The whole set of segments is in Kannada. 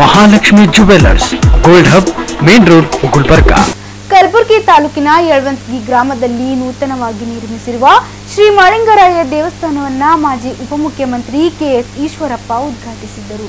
Mahalakshmi jewellers gold hub main road Gulbarga Kalaburagi ತಾಲೂಕಿನ ಯಳವಂತಗಿ ಗ್ರಾಮದಲ್ಲಿ ನೂತನವಾಗಿ ನಿರ್ಮಿಸಿರುವ ಶ್ರೀ ಮಳಿಂಗರಾಯ ದೇವಸ್ಥಾನವನ್ನ ಮಾಜಿ ಉಪಮುಖ್ಯಮಂತ್ರಿ ಕೆಎಸ್ ಈಶ್ವರಪ್ಪ ಉದ್ಘಾಟಿಸಿದ್ದರು.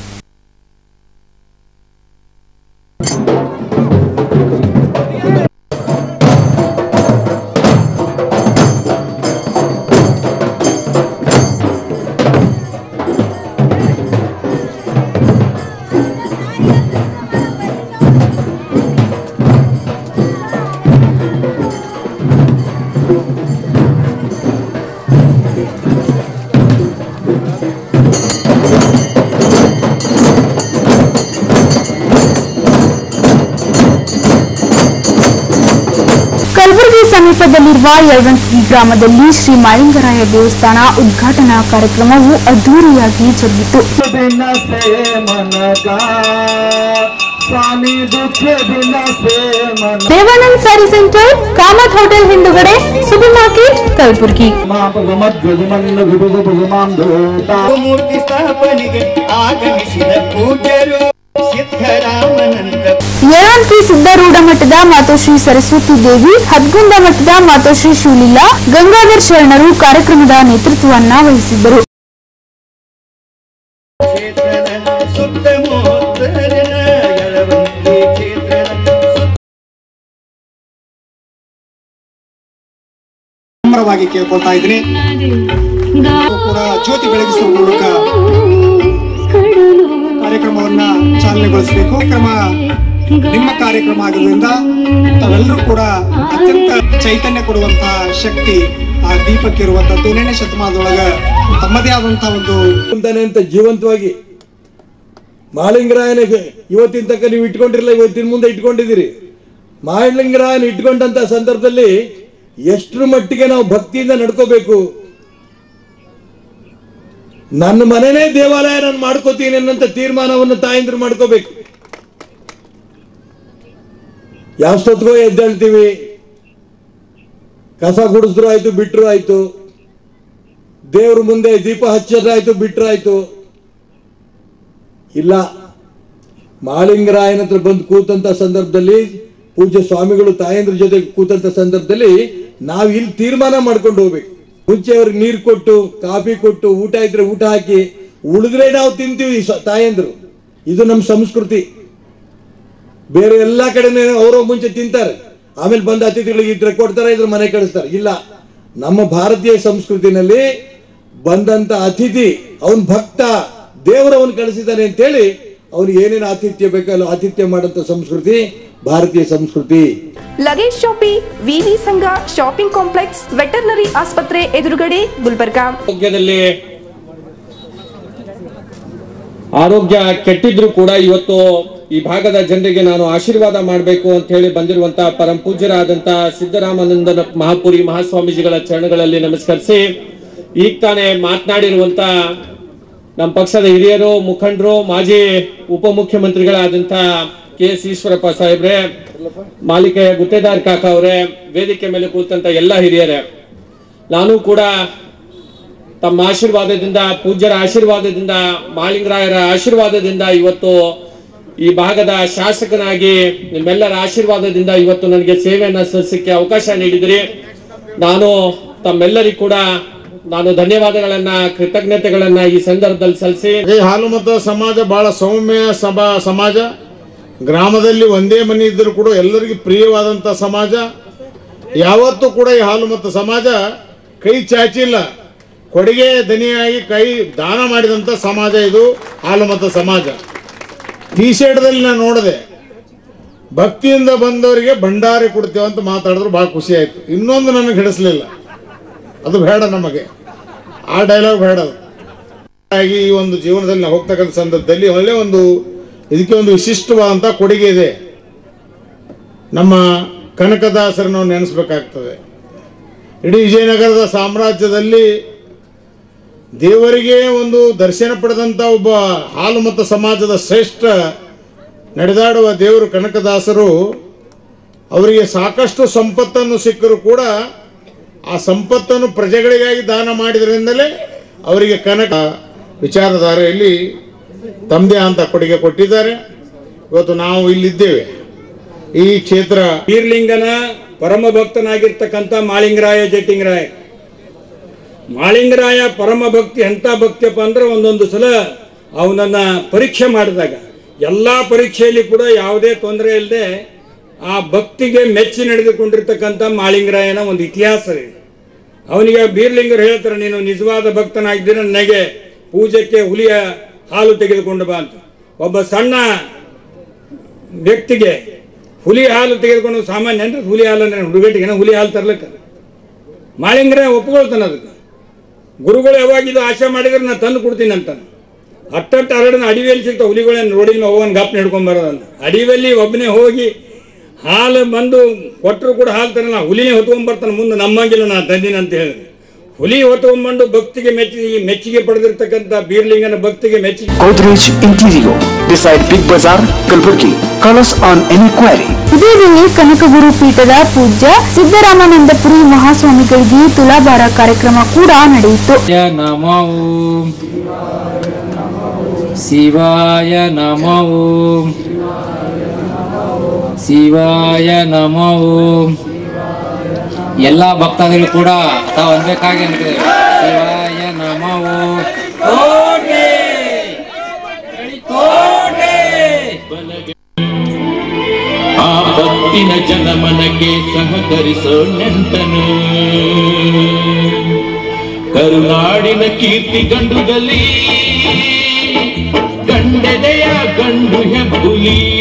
ಸಮೀಪದಲ್ಲಿರುವ ಯಳವಂತಗಿ ಗ್ರಾಮದಲ್ಲಿ ಶ್ರೀ ಮಾಲಿಂಗರಾಯ ದೇವಸ್ಥಾನ ಉದ್ಘಾಟನಾ ಕಾರ್ಯಕ್ರಮವು ಅದ್ದೂರಿಯಾಗಿ ಜರುಗಿತು. ದೇವಾನಂದ್ ಸ್ಯಾರಿ ಸೆಂಟರ್ ಕಾಮತ್ ಹೋಟೆಲ್ ಹಿಂದುಗಡೆ ಸೂಪರ್ ಮಾರ್ಕೆಟ್ ಕಲಬುರಗಿ. ಮೂರ್ತಿ ಸ್ಥಾಪನೆಗೆ ಆಗಮಿಸಿ. ಯಳವಂತಿ ಸಿದ್ಧಾರೂಢ ಮಠದ ಮಾತೋಶ್ರೀ ಸರಸ್ವತಿ ದೇವಿ, ಹದ್ಗುಂದ ಮಠದ ಮಾತೋಶ್ರೀ ಶಿವಲೀಲಾ ಗಂಗಾಧರ್ ಶರಣರು ಕಾರ್ಯಕ್ರಮದ ನೇತೃತ್ವವನ್ನ ವಹಿಸಿದ್ದರು. ಕೇಳ್ಕೊಳ್ತಾ ಇದ್ದೀನಿ. ಜ್ಯೋತಿ ಬೆಳಗಿಸುವ ಮೂಲಕ ಕಾರ್ಯಕ್ರಮವನ್ನ ಚಾಲನೆಗೊಳಿಸಬೇಕು. ಕ್ರಮ ನಿಮ್ಮ ಕಾರ್ಯಕ್ರಮ ಆಗಿರೋದ್ರಿಂದ ತಾವೆಲ್ಲರೂ ಕೂಡ ಅತ್ಯಂತ ಚೈತನ್ಯ ಕೊಡುವಂತಹ ಶಕ್ತಿ ಆ ದೀಪಕ್ಕೆ ಇರುವಂತದ್ದು ಹದಿನೇಳನೇ ಶತಮಾನದೊಳಗ ತಮ್ಮದೇ ಆದಂತಹ ಒಂದು ಅಂತ ಜೀವಂತವಾಗಿ ಮಾಳಿಂಗರಾಯನಿಗೆ ಇವತ್ತಿನ ತನಕ ನೀವು ಇಟ್ಕೊಂಡಿರಲಿಲ್ಲ ಇವತ್ತಿನ ಮುಂದೆ ಇಟ್ಕೊಂಡಿದ್ದೀರಿ. ಮಾಳಿಂಗರಾಯನ ಇಟ್ಕೊಂಡಂತ ಸಂದರ್ಭದಲ್ಲಿ ಎಷ್ಟರ ಮಟ್ಟಿಗೆ ನಾವು ಭಕ್ತಿಯಿಂದ ನಡ್ಕೋಬೇಕು? ನನ್ನ ಮನೆನೇ ದೇವಾಲಯ ನಾನು ಮಾಡ್ಕೋತೀನಿ ಅನ್ನಂತ ತೀರ್ಮಾನವನ್ನು ತಾಯಂದ್ರು ಮಾಡ್ಕೋಬೇಕು. ಯಾವಷ್ಟೊತ್ತಿಗೋ ಎದ್ದೇಳ್ತೀವಿ ಕಸ ಗುಡಿಸಿದ್ರು ಆಯ್ತು ಬಿಟ್ಟರು ಆಯ್ತು. ದೇವ್ರ ಮುಂದೆ ದೀಪ ಹಚ್ಚಿದ್ರಾಯ್ತು ಬಿಟ್ರಾಯ್ತು ಇಲ್ಲ, ಮಾಳಿಂಗರಾಯನ ಹತ್ರ ಬಂದು ಕೂತಂತ ಸಂದರ್ಭದಲ್ಲಿ, ಪೂಜ್ಯ ಸ್ವಾಮಿಗಳು ತಾಯಂದ್ರ ಜೊತೆ ಕೂತಂತ ಸಂದರ್ಭದಲ್ಲಿ ನಾವು ಇಲ್ಲಿ ತೀರ್ಮಾನ ಮಾಡ್ಕೊಂಡು ಹೋಗ್ಬೇಕು. ಮುಂಚೆ ಅವ್ರಿಗೆ ನೀರು ಕೊಟ್ಟು, ಕಾಫಿ ಕೊಟ್ಟು, ಊಟ ಇದ್ರೆ ಊಟ ಹಾಕಿ, ಉಳಿದ್ರೆ ನಾವು ತಿಂತೀವಿ ತಾಯಂದ್ರು. ಇದು ನಮ್ಮ ಸಂಸ್ಕೃತಿ. ಬೇರೆ ಎಲ್ಲ ಕಡೆನೇ ಅವರು ಮುಂಚೆ ತಿಂತಾರೆ. ಆಮೇಲೆ ಬಂದ ಅತಿಥಿಗಳಿಗೆ ಇದ್ರೆ ಕೊಡ್ತಾರೆ ಇದ್ರ ಮನೆ ಕಳಿಸ್ತಾರೆ. ಇಲ್ಲ ನಮ್ಮ ಭಾರತೀಯ ಸಂಸ್ಕೃತಿನಲ್ಲಿ ಬಂದಂತ ಅತಿಥಿ ಅವನ್ ಭಕ್ತ ದೇವರವನ್ನು ಕಳಿಸಿದ್ದಾನೆ ಅಂತೇಳಿ ಅವನು ಏನೇನು ಆತಿಥ್ಯ ಬೇಕಲ್ಲ ಆತಿಥ್ಯ ಮಾಡಂತ ಸಂಸ್ಕೃತಿ ಭಾರತೀಯ ಸಂಸ್ಕೃತಿ. ಲಗೇಜ್ ಶಾಪಿ ವಿವಿ ಸಂಘ ಶಾಪಿಂಗ್ ಕಾಂಪ್ಲೆಕ್ಸ್ ವೆಟರ್ನರಿ ಆಸ್ಪತ್ರೆ ಎದುರುಗಡೆ ಗುಲ್ಬರ್ಗಾ. ಆರೋಗ್ಯದಲ್ಲಿ ಆರೋಗ್ಯ ಕೆಟ್ಟಿದ್ರು ಕೂಡ ಇವತ್ತು ಈ ಭಾಗದ ಜನರಿಗೆ ನಾನು ಆಶೀರ್ವಾದ ಮಾಡಬೇಕು ಅಂತ ಹೇಳಿ ಬಂದಿರುವಂತಹ ಪರಂ ಪೂಜ್ಯರಾದಂತಹ ಸಿದ್ದರಾಮಾನಂದ ಮಹಾಪುರಿ ಮಹಾಸ್ವಾಮೀಜಿಗಳ ಚರಣಗಳಲ್ಲಿ ನಮಸ್ಕರಿಸಿ, ಈಗ ತಾನೇ ಮಾತನಾಡಿರುವಂತ ನಮ್ಮ ಪಕ್ಷದ ಹಿರಿಯರು, ಮುಖಂಡರು, ಮಾಜಿ ಉಪಮುಖ್ಯಮಂತ್ರಿಗಳಾದಂತ ಕೆ ಎಸ್ ಈಶ್ವರಪ್ಪ ಸಾಹೇಬ್ರೆ ಮಾಲಿಕೆಯ ಗುತ್ತೇದಾರ್ ಕಾಕ ಅವರೇ, ವೇದಿಕೆ ಮೇಲೆ ಕೂತಂತ ಎಲ್ಲ ಹಿರಿಯರೇ, ನಾನು ಕೂಡ ತಮ್ಮ ಆಶೀರ್ವಾದದಿಂದ, ಪೂಜ್ಯರ ಆಶೀರ್ವಾದದಿಂದ, ಮಾಲಿಂಗರಾಯರ ಆಶೀರ್ವಾದದಿಂದ ಇವತ್ತು ಈ ಭಾಗದ ಶಾಸಕನಾಗಿ ನಿಮ್ಮೆಲ್ಲರ ಆಶೀರ್ವಾದದಿಂದ ಇವತ್ತು ನನಗೆ ಸೇವೆಯನ್ನು ಸಲ್ಲಿಸಕ್ಕೆ ಅವಕಾಶ ನೀಡಿದಿರಿ. ನಾನು ತಮ್ಮೆಲ್ಲರಿಗೂ ಕೂಡ ನಾನು ಧನ್ಯವಾದಗಳನ್ನ, ಕೃತಜ್ಞತೆಗಳನ್ನ ಈ ಸಂದರ್ಭದಲ್ಲಿ ಸಲ್ಲಿಸಿ. ಹಾಲು ಮತ ಸಮಾಜ ಬಹಳ ಸೌಮ್ಯ ಸಭಾ ಸಮಾಜ. ಗ್ರಾಮದಲ್ಲಿ ಒಂದೇ ಮನೆ ಇದ್ದರೂ ಕೂಡ ಎಲ್ಲರಿಗೂ ಪ್ರಿಯವಾದಂಥ ಸಮಾಜ. ಯಾವತ್ತೂ ಕೂಡ ಈ ಹಾಲು ಮತ ಸಮಾಜ ಕೈ ಚಾಚಿಲ್ಲ ಕೊಡುಗೆ ದನಿಯಾಗಿ ಕೈ ದಾನ ಮಾಡಿದಂಥ ಸಮಾಜ ಇದು, ಹಾಲು ಸಮಾಜ. ಟಿ ಶರ್ಟ್ದಲ್ಲಿ ನಾನು ನೋಡಿದೆ. ಭಕ್ತಿಯಿಂದ ಬಂದವರಿಗೆ ಭಂಡಾರಿ ಕೊಡ್ತೇವೆ ಅಂತ ಮಾತಾಡಿದ್ರು, ಭಾಳ ಖುಷಿ ಆಯ್ತು. ಇನ್ನೊಂದು ನನಗೆ ಹಿಡಿಸಲಿಲ್ಲ. ಅದು ಬೇಡ ನಮಗೆ. ಆ ಡೈಲಾಗ್ ಬೇಡ. ಆಗಿ ಈ ಒಂದು ಜೀವನದಲ್ಲಿ ನಾವು ಹೋಗ್ತಕ್ಕಂಥ ಸಂದರ್ಭದಲ್ಲಿ ಒಳ್ಳೆ ಒಂದು, ಇದಕ್ಕೆ ಒಂದು ವಿಶಿಷ್ಟವಾದಂಥ ಕೊಡುಗೆ ಇದೆ. ನಮ್ಮ ಕನಕದಾಸರನ್ನು ನೆನೆಸ್ಬೇಕಾಗ್ತದೆ. ಇಡೀ ವಿಜಯನಗರದ ಸಾಮ್ರಾಜ್ಯದಲ್ಲಿ ದೇವರಿಗೆ ಒಂದು ದರ್ಶನ ಪಡೆದಂಥ ಒಬ್ಬ ಹಾಲು ಮತ್ತು ಸಮಾಜದ ಶ್ರೇಷ್ಠ ನಡೆದಾಡುವ ದೇವರು ಕನಕದಾಸರು, ಅವರಿಗೆ ಸಾಕಷ್ಟು ಸಂಪತ್ತನ್ನು ಸಿಕ್ಕರೂ ಕೂಡ ಆ ಸಂಪತ್ತನ್ನು ಪ್ರಜೆಗಳಿಗಾಗಿ ದಾನ ಮಾಡಿದ್ರಿಂದಲೇ ಅವರಿಗೆ ಕನಕ ವಿಚಾರಧಾರೆಯಲ್ಲಿ ತಮ್ಮದೇ ಅಂತ ಕೊಡುಗೆ ಕೊಟ್ಟಿದ್ದಾರೆ. ಇವತ್ತು ನಾವು ಇಲ್ಲಿದ್ದೇವೆ. ಈ ಕ್ಷೇತ್ರ ಬೀರ್ಲಿಂಗನ ಪರಮ ಭಕ್ತನಾಗಿರ್ತಕ್ಕಂಥ ಮಾಳಿಂಗರಾಯ ಜಟ್ಟಿಂಗರಾಯ. ಮಾಳಿಂಗರಾಯ ಪರಮ ಭಕ್ತಿ, ಎಂಥ ಭಕ್ತಿಯಪ್ಪ ಅಂದ್ರೆ ಒಂದೊಂದು ಸಲ ಅವನನ್ನು ಪರೀಕ್ಷೆ ಮಾಡಿದಾಗ, ಎಲ್ಲ ಪರೀಕ್ಷೆಯಲ್ಲಿ ಕೂಡ ಯಾವುದೇ ತೊಂದರೆ ಇಲ್ಲದೆ ಆ ಭಕ್ತಿಗೆ ಮೆಚ್ಚಿ ನಡೆದುಕೊಂಡಿರ್ತಕ್ಕಂಥ ಮಾಳಿಂಗರಾಯನ ಒಂದು ಇತಿಹಾಸ ಇದೆ. ಅವನಿಗೆ ಬೀರ್ಲಿಂಗರು ಹೇಳ್ತಾರೆ, ನೀನು ನಿಜವಾದ ಭಕ್ತನಾಗಿದ್ದೀರ, ನನಗೆ ಪೂಜೆಗೆ ಹುಲಿಯ ಹಾಲು ತೆಗೆದುಕೊಂಡು ಬಾ ಅಂತ. ಒಬ್ಬ ಸಣ್ಣ ವ್ಯಕ್ತಿಗೆ ಹುಲಿ ಹಾಲು ತೆಗೆದುಕೊಂಡು ಸಾಮಾನ್ಯ ಅಂದ್ರೆ ಹುಲಿ ಹಾಲು ಅಂದ್ರೆ ಹುಡುಗಟ್ಟಿಗೆ ಹುಲಿ ಹಾಲು ತರ್ಲಿಕ್ಕೆ. ಮಾಳಿಂಗರಾಯ ಒಪ್ಕೊಳ್ತಾನೆ ಅದಕ್ಕೆ. ಗುರುಗಳು ಯಾವಾಗಿದ್ದು ಆಶೆ ಮಾಡಿದ್ರೆ ನಾನು ತಂದು ಕೊಡ್ತೀನಿ ಅಂತ ಹತ್ತಟ್ಟು ಹರಡನ ಅಡಿವೆಯಲ್ಲಿ ಸಿಗ್ತ ಹುಲಿಗಳನ್ನ ರೋಡಿನ ಹೋಗೋನ್ ಹಿಡ್ಕೊಂಡ್ ಬರೋದಂತ ಅಡಿವೆಯಲ್ಲಿ ಒಬ್ಬನೇ ಹೋಗಿ ಹಾಲು ಬಂದು ಕೊಟ್ಟರು ಕೂಡ ಹಾಲು ತರಲ್ಲ, ಹುಲಿನೇ ಹೊತ್ಕೊಂಡ್ಬರ್ತಾನೆ ಮುಂದೆ ನಮ್ಮಂಗಿಲ್ಲ, ನಾನು ತಂದಿನಿ ಅಂತ ಹೇಳಿದ್ರೆ. ಹುಲಿ ಹೊತ್ತುಕೊಂಡು ಭಕ್ತಿಗೆ ಮೆಚ್ಚಿಗೆ ಮೆಚ್ಚುಗೆ ಪಡೆದಿರ್ತಕ್ಕಂಥ ಬೀರ್ಲಿಂಗನ ಭಕ್ತಿಗೆ ಮೆಚ್ಚುಗೆ Godrej Interio decide Big Bazaar Kalburgi. Call us on any query. ಇದೇ ವೇಳೆ ಕನಕಗುರು ಪೀಠದ ಪೂಜ್ಯ ಸಿದ್ದರಾಮಾನಂದಪುರಿ ಮಹಾಸ್ವಾಮಿಗಳಿಗೆ ತುಲಾಭಾರ ಕಾರ್ಯಕ್ರಮ ಕೂಡ ನಡೆಯಿತು ನಮೋ ಶಿವಾಯ ನಮೋ ಶಿವಾಯ ನಮೋ ಎಲ್ಲ ಭಕ್ತಾದಿಗಳು ಕೂಡ ತಾವು ಅನ್ಬೇಕಾಗಿ ಅನ್ಕಿದ್ದೇವೆ ಶಿವಾಯ ನಮೋ. ಕೋಟೆ! ಕೋಟೆ! ಆ ಭಕ್ತಿನ ಜನಮನಕ್ಕೆ ಸಹಕರಿಸೋ ನೆಂಟನು ಕರುನಾಡಿನ ಕೀರ್ತಿ ಗಂಡುಗಲಿ, ಗಂಡೆದೆಯ ಗಂಡು ಹೆಬ್ಬುಲಿ.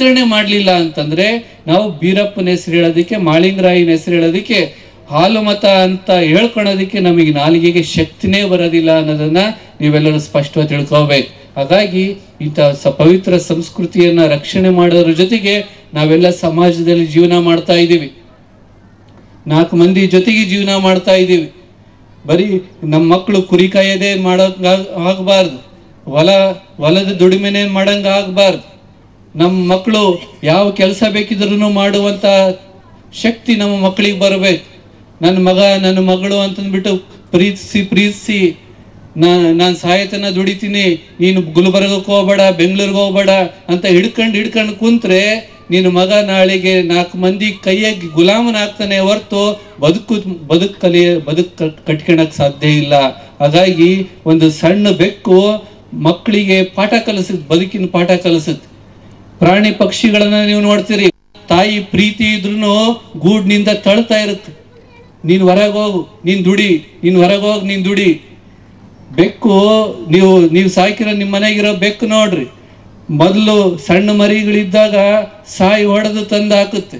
ಆಚರಣೆ ಮಾಡಲಿಲ್ಲ ಅಂತಂದ್ರೆ ನಾವು ಬೀರಪ್ಪನ ಹೆಸರು ಹೇಳೋದಕ್ಕೆ ಮಾಳಿಂಗರಾಯನ ಹೆಸರು ಹೇಳೋದಕ್ಕೆ, ಹಾಲು ಮತ ಅಂತ ಹೇಳ್ಕೊಳೋದಕ್ಕೆ ನಮಗೆ ನಾಲಿಗೆಗೆ ಶಕ್ತಿನೇ ಬರೋದಿಲ್ಲ ಅನ್ನೋದನ್ನ ನೀವೆಲ್ಲರೂ ಸ್ಪಷ್ಟವಾಗಿ ತಿಳ್ಕೋಬೇಕು ಹಾಗಾಗಿ ಇಂಥ ಸ ಪವಿತ್ರ ಸಂಸ್ಕೃತಿಯನ್ನ ರಕ್ಷಣೆ ಮಾಡೋದ್ರ ಜೊತೆಗೆ ನಾವೆಲ್ಲ ಸಮಾಜದಲ್ಲಿ ಜೀವನ ಮಾಡ್ತಾ ಇದ್ದೀವಿ. ನಾಲ್ಕು ಮಂದಿ ಜೊತೆಗೆ ಜೀವನ ಮಾಡ್ತಾ ಇದ್ದೀವಿ. ಬರೀ ನಮ್ಮ ಮಕ್ಕಳು ಕುರಿ ಕಾಯೋದೇ ಮಾಡೋಂಗ ಆಗಬಾರ್ದು. ಹೊಲ, ಹೊಲದ ದುಡಿಮೆನೇ ಮಾಡಂಗ ಆಗಬಾರ್ದು. ನಮ್ಮ ಮಕ್ಕಳು ಯಾವ ಕೆಲಸ ಬೇಕಿದ್ರೂ ಮಾಡುವಂತ ಶಕ್ತಿ ನಮ್ಮ ಮಕ್ಕಳಿಗೆ ಬರಬೇಕು. ನನ್ನ ಮಗ, ನನ್ನ ಮಗಳು ಅಂತಂದ್ಬಿಟ್ಟು ಪ್ರೀತಿಸಿ ಪ್ರೀತಿಸಿ ನಾನು ಸಾಯತನ ದುಡಿತೀನಿ, ನೀನು ಗುಲ್ಬರ್ಗಕ್ಕೆ ಹೋಗ್ಬೇಡ, ಬೆಂಗಳೂರಿಗೆ ಹೋಗ್ಬೇಡ ಅಂತ ಹಿಡ್ಕೊಂಡು ಹಿಡ್ಕೊಂಡು ಕುಂತ್ರೆ ನಿನ್ನ ಮಗ ನಾಳೆಗೆ ನಾಲ್ಕು ಮಂದಿ ಕೈಯಾಗಿ ಗುಲಾಮನಾಗ್ತಾನೆ ಹೊರತು ಬದುಕು ಬದುಕು ಕಲಿಯ ಬದುಕು ಕಟ್ಕೊಳಕ್ ಸಾಧ್ಯ ಇಲ್ಲ. ಹಾಗಾಗಿ ಒಂದು ಸಣ್ಣ ಬೆಕ್ಕು ಮಕ್ಕಳಿಗೆ ಪಾಠ ಕಲಿಸುತ್ತೆ ಬದುಕಿನ ಪಾಠ ಕಲಿಸುತ್ತೆ ಪ್ರಾಣಿ ಪಕ್ಷಿಗಳನ್ನ ನೀವು ನೋಡ್ತೀರಿ. ತಾಯಿ ಪ್ರೀತಿ ಇದ್ರೂ ಗೂಡ್ನಿಂದ ತಳ್ತಾ ಇರುತ್ತೆ. ನೀನ್ ಹೊರಗೆ ಹೋಗು, ನೀನ್ ದುಡಿ, ನೀನ್ ಹೊರಗೆ ಹೋಗಿ, ನೀನ್ ದುಡಿ. ಬೆಕ್ಕು, ನೀವು ನೀವು ಸಾಕಿರೋ ನಿಮ್ಮ ಮನೆಗಿರೋ ಬೆಕ್ಕು ನೋಡ್ರಿ. ಮೊದಲು ಸಣ್ಣ ಮರಿಗಳಿದ್ದಾಗ ಸಾಯಿ ಹೊಡೆದು ತಂದು ಹಾಕುತ್ತೆ.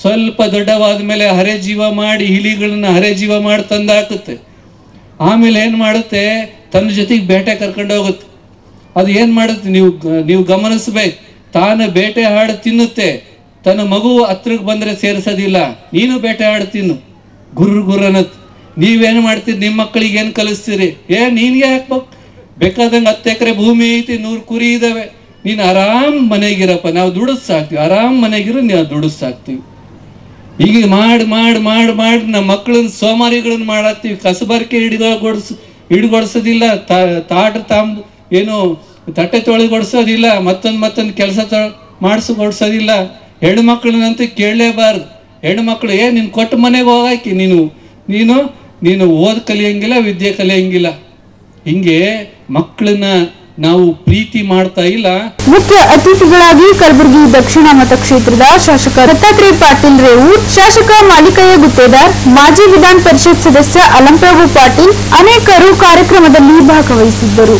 ಸ್ವಲ್ಪ ದೊಡ್ಡವಾದ ಮೇಲೆ ಹರೆ ಜೀವ ಮಾಡಿ ಹಿಲಿಗಳನ್ನ ಹರೆ ಜೀವ ಮಾಡಿ ತಂದು ಹಾಕುತ್ತೆ. ಆಮೇಲೆ ಏನು ಮಾಡುತ್ತೆ? ತನ್ನ ಜೊತೆಗೆ ಬೇಟೆ ಕರ್ಕೊಂಡು ಹೋಗುತ್ತೆ. ಅದು ಏನು ಮಾಡುತ್ತೆ? ನೀವು ನೀವು ಗಮನಿಸ್ಬೇಕು. ತಾನು ಬೇಟೆ ಹಾಡು ತಿನ್ನುತ್ತೆ. ತನ್ನ ಮಗು ಹತ್ರಕ್ಕೆ ಬಂದರೆ ಸೇರಿಸೋದಿಲ್ಲ. ನೀನು ಬೇಟೆ ಹಾಡು ತಿನ್ನು. ಗುರು ಗುರು ಅನ್ನತ್ ನೀವೇನು ಮಾಡ್ತೀರಿ? ನಿಮ್ಮ ಮಕ್ಕಳಿಗೆ ಏನು ಕಲಿಸ್ತೀರಿ? ಏ ನೀನ್ಗೆ ಹಾಕ್ಬೇಕು ಬೇಕಾದಂಗೆ ಹತ್ತು ಎಕರೆ ಭೂಮಿ ಐತಿ, ನೂರು ಕುರಿ ಇದ್ದಾವೆ ನೀನು ಆರಾಮ್ ಮನೆಗಿರಪ್ಪ. ನಾವು ದುಡಿಸ್ ಸಾಕ್ತೀವಿ ಆರಾಮ್ ಮನೆಗಿರು ನಾವು ದುಡಿಸ್ ಸಾಕ್ತೀವಿ ಈಗ ಮಾಡಿ ಮಾಡಿ ಮಾಡಿ ಮಾಡಿ ನಮ್ಮ ಮಕ್ಕಳನ್ನ ಸೋಮಾರಿಗಳನ್ನ ಮಾಡಾಕ್ತೀವಿ. ಕಸಬರ್ಕೆ ಹಿಡಿಗೊಡ್ಸ್ ಹಿಡಿಗೊಡ್ಸೋದಿಲ್ಲ. ತಾಟ ತಾಂಬ, ಏನು ತಟ್ಟೆ ತೊಳೆಗೊಡ್ಸೋದಿಲ್ಲ, ಮತ್ತೊಂದು ಮತ್ತೊಂದು ಕೆಲಸ ಮಾಡಿಸ್ಕೊಡ್ಸೋದಿಲ್ಲ ಹೆಣ್ಣು ಮಕ್ಕಳನ್ನಂತೂ ಕೇಳಲೇಬಾರ್ದು. ಹೆಣ್ಣು ಮಕ್ಕಳು ಏ, ನೀನು ಕೊಟ್ಟು ಮನೆಗೆ ಹೋಗಾಕಿ, ನೀನು ನೀನು ನೀನು ಓದ್ ಕಲಿಯಂಗಿಲ್ಲ, ವಿದ್ಯೆ ಕಲಿಯಂಗಿಲ್ಲ. ಹಿಂಗೆ ಮಕ್ಕಳನ್ನ ನಾವು ಪ್ರೀತಿ ಮಾಡ್ತಾ ಇಲ್ಲ. ಮುಖ್ಯ ಅತಿಥಿಗಳಾಗಿ ಕಲಬುರಗಿ ದಕ್ಷಿಣ ಮತಕ್ಷೇತ್ರದ ಶಾಸಕ ದತ್ತಾತ್ರೇಯ ಪಾಟೀಲ್ ರೇವೂರ್ ಶಾಸಕ ಮಾಲಿಕಯ್ಯ ಗುತ್ತೇದಾರ್, ಮಾಜಿ ವಿಧಾನ ಪರಿಷತ್ ಸದಸ್ಯ ಅಲಂಪ್ರಭು ಪಾಟೀಲ್ ಅನೇಕರು ಕಾರ್ಯಕ್ರಮದಲ್ಲಿ ಭಾಗವಹಿಸಿದ್ದರು.